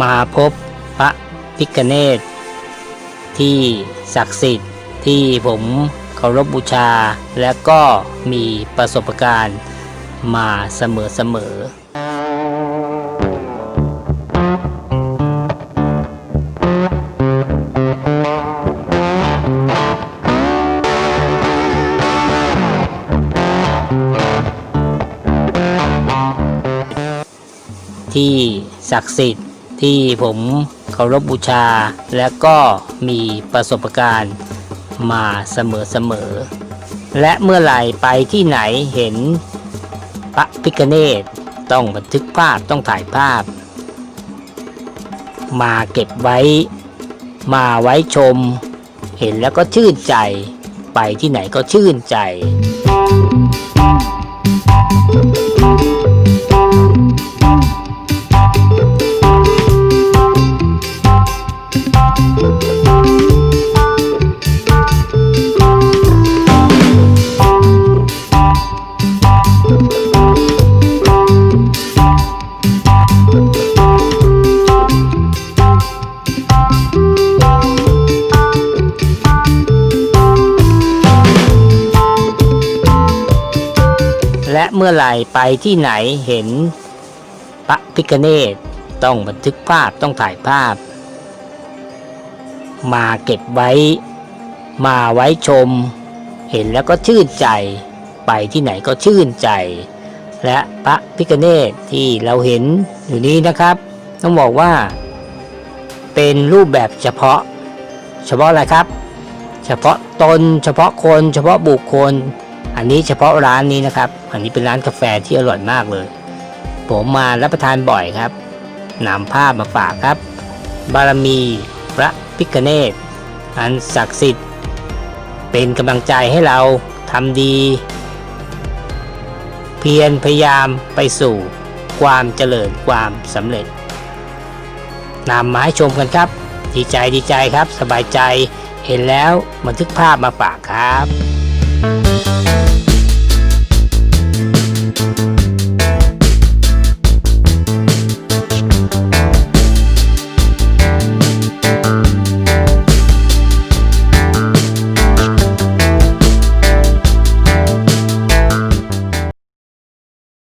มาพบพระพิกเนตที่ศักดิ์สิทธิ์ที่ผมเคารพบูชา และก็มีประสบการณ์มาเสมอๆที่ศักดิ์สิทธิ์ ที่ผมเคารพบูชา และก็มีประสบการณ์มาเสมอๆ และเมื่อไหร่ไปที่ไหนเห็นพระพิกเนตต้องบันทึกภาพต้องถ่ายภาพ มาเก็บไว้ มาไว้ชม เห็นแล้วก็ชื่นใจ ไปที่ไหนก็ชื่นใจ และเมื่อไหร่ไปที่ไหนเห็นพระพิกเนตต้องบันทึกภาพต้องถ่ายภาพ มาเก็บไว้ มาไว้ชม เห็นแล้วก็ชื่นใจ ไปที่ไหนก็ชื่นใจ และพระพิกเนตที่เราเห็นอยู่นี้นะครับ ต้องบอกว่า เป็นรูปแบบเฉพาะ เฉพาะอะไรครับ เฉพาะตน เฉพาะคน เฉพาะบุคคล อันนี้เฉพาะร้านนี้นะครับ อันนี้เป็นร้านกาแฟที่อร่อยมากเลย ผมมารับประทานบ่อยครับนำภาพมาฝากครับ บารมีพระพิกเนตอันศักดิ์สิทธิ์ เป็นกำลังใจให้เราทำดี เพียรพยายามไปสู่ความเจริญความสำเร็จนำมาให้ชมกันครับ ดีใจดีใจครับ สบายใจเห็นแล้วบันทึกภาพมาฝากครับ Música